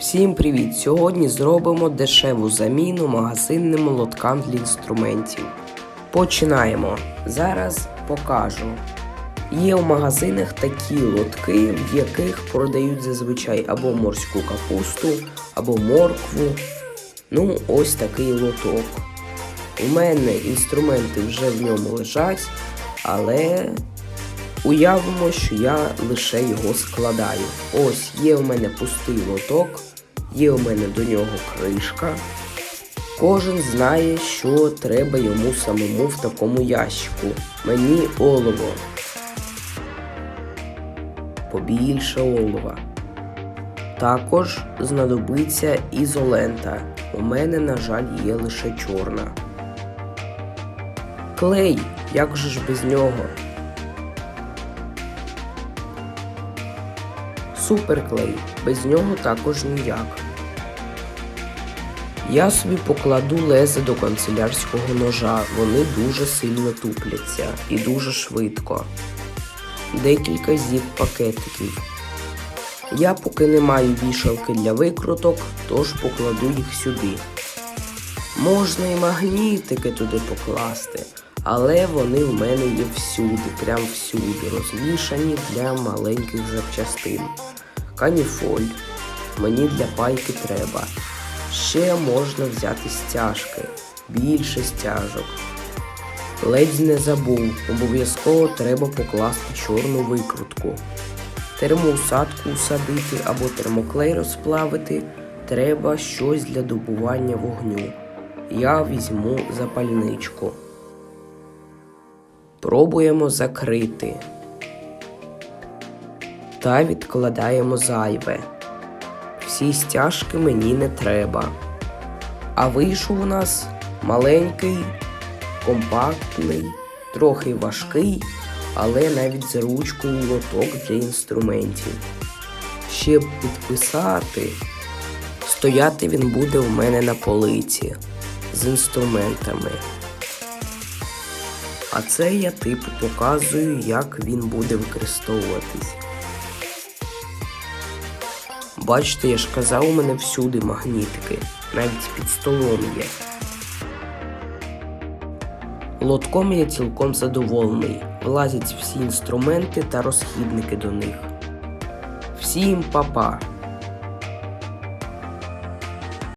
Всім привіт! Сьогодні зробимо дешеву заміну магазинним лоткам для інструментів. Починаємо. Зараз покажу. Є в магазинах такі лотки, в яких продають зазвичай або морську капусту, або моркву. Ну, ось такий лоток. У мене інструменти вже в ньому лежать, але уявимо, що я лише його складаю. Ось є у мене пустий лоток, є у мене до нього кришка. Кожен знає, що треба йому самому в такому ящику. Мені олово. Побільше олова. Також знадобиться ізолента. У мене, на жаль, є лише чорна. Клей, як же ж без нього? Суперклей, без нього також ніяк. Я собі покладу лезо до канцелярського ножа, вони дуже сильно тупляться і дуже швидко. Декілька зіп пакетиків. Я поки не маю вішалки для викруток, тож покладу їх сюди. Можна і магнітики туди покласти, але вони в мене є всюди, прям всюди, розвішані для маленьких запчастин. Каніфоль. Мені для пайки треба. Ще можна взяти стяжки, більше стяжок. Ледь не забув, обов'язково треба покласти чорну викрутку. Термоусадку усадити або термоклей розплавити, треба щось для добування вогню. Я візьму запальничку. Пробуємо закрити. Та відкладаємо зайве. Всі стяжки мені не треба. А вийшов у нас маленький, компактний, трохи важкий, але навіть з ручкою лоток для інструментів. Щоб підписати, стояти він буде у мене на полиці з інструментами. А це я типу показую, як він буде використовуватись. Бачите, я ж казав, у мене всюди магнітики, навіть під столом є. Лотком я цілком задоволений. Влазять всі інструменти та розхідники до них. Всім па-па!